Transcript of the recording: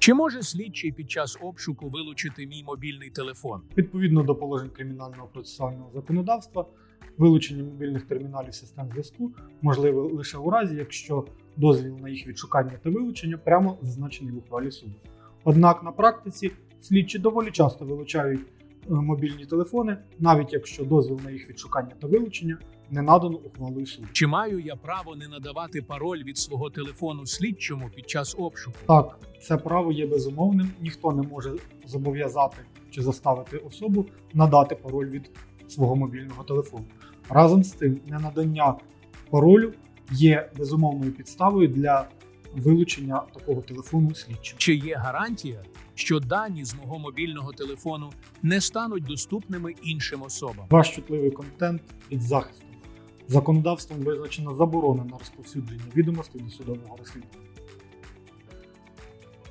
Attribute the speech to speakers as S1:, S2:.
S1: Чи може слідчий під час обшуку вилучити мій мобільний телефон?
S2: Відповідно до положень кримінального процесуального законодавства, вилучення мобільних терміналів систем зв'язку можливе лише у разі, якщо дозвіл на їх відшукання та вилучення прямо зазначений в ухвалі суду. Однак на практиці слідчі доволі часто вилучають мобільні телефони, навіть якщо дозвіл на їх відшукання та вилучення не надано ухвалою суду.
S1: Чи маю я право не надавати пароль від свого телефону слідчому під час обшуку?
S2: Так, це право є безумовним, ніхто не може зобов'язати чи заставити особу надати пароль від свого мобільного телефону. Разом з тим, ненадання паролю є безумовною підставою для вилучення такого телефону слідчим.
S1: Чи є гарантія, що дані з мого мобільного телефону не стануть доступними іншим особам?
S2: Ваш чутливий контент під захистом. Законодавством визначена заборона на розповсюдження відомостей до судового розслідування.